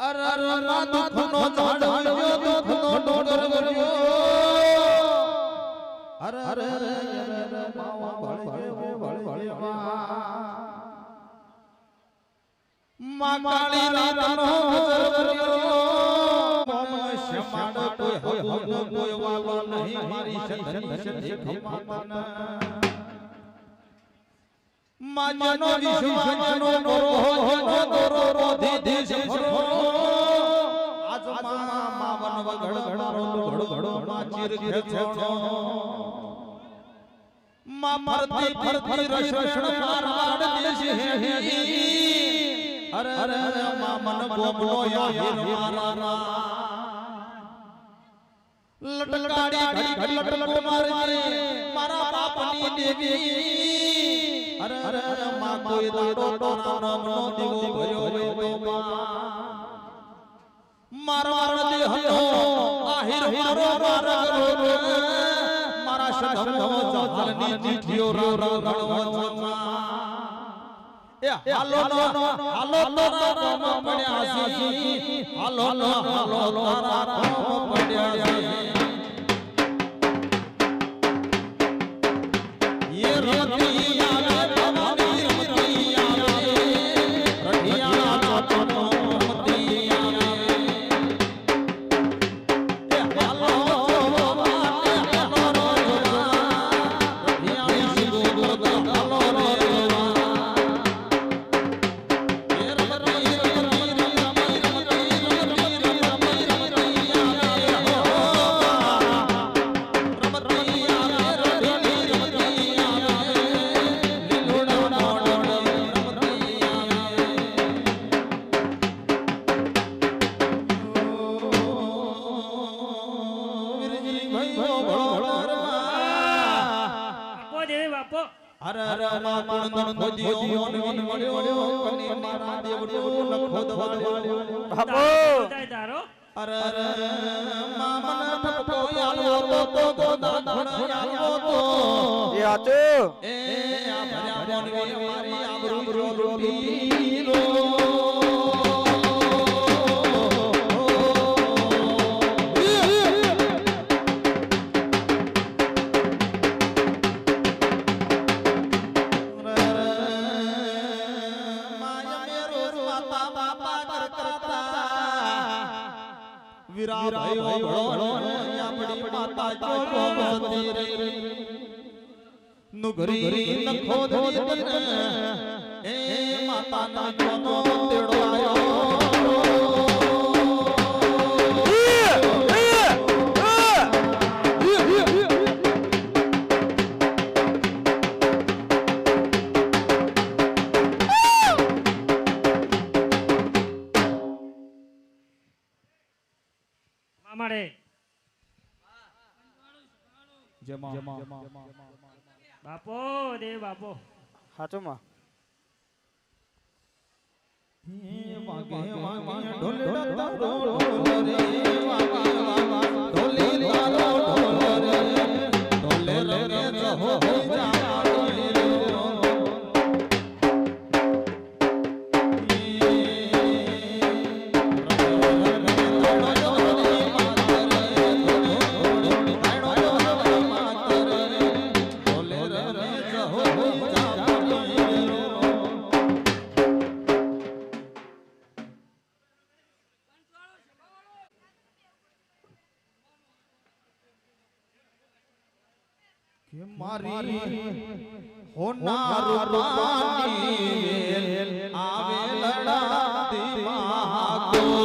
અર અર ના દુખનો ઝાડ્યો દુખનો ડોંગર ગળ્યો અર અર અર માવા ભળ્યો ભળ્યો માં કાળી રાતનો ઝરવર્યો મોમ શ્યામાડ કોઈ હગો કોઈ વાલો નહીં મારી સંધની સંધી ખમાતના માજનો વિશ્વાસનો નોરો હોજો દોરો રોધી દેશ ભરો આજ મા માવન વગડ ગડારો ઘડો ઘડો માચીર ખેચણો મા ફરતી ફરતી રસણ મારવાડ દેશ હે હે અરે અરે મા મન યો યાહીર મારા લટકાડી ઘડી લટલટ મારજે મારા બાપની દેવી. અરે અરે અરે માં કોઈ દાડો તારા નામનો દીવો ભર્યો હોય તો મારા હૃદય હયો આહિર મારો મારા ગરો મારા શબ્દનો જાતલની ચીઠીઓ રો રો ગણવો એ હાલો નો હાલો નો રામ પડ્યા સી હાલો નો હાલો નો રામ પડ્યા ये બાપો દેવી બાપો. અરે અરે મા કુણદન ખોદિયો ને વન મળ્યો કની મારા દેવડો લખો દવાડ્યો બાપો! તારો અરે અરે મા મન ઠપકો આલ્યો તો તો ગોદા ધણ આલ્યો તો એ હાચું એ આ ભર્યા મોનવી મારી આબરૂ લૂટી નુગરી નખો દરી એ માતા ના જોનો બાપો દેવ બાપો. હાચું માં ઢોલ ઢોલ ઢોલે રે વાગે આવે લડા દિમાગો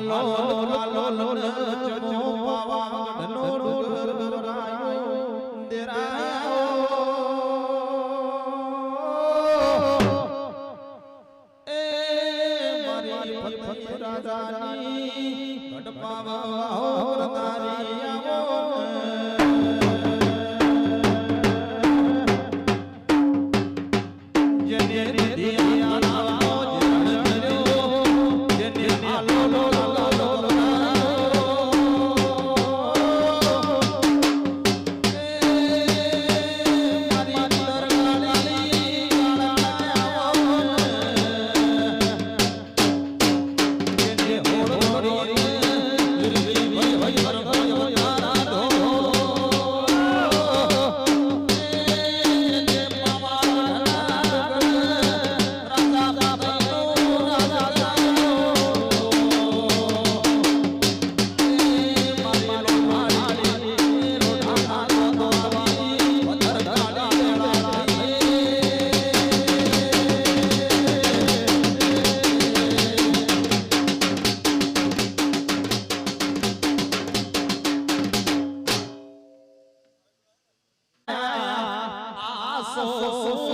જેને હાલો હાલો ચમો પાવાગઢનો ડુંગર રાયો દેરાયો আসো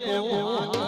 એવું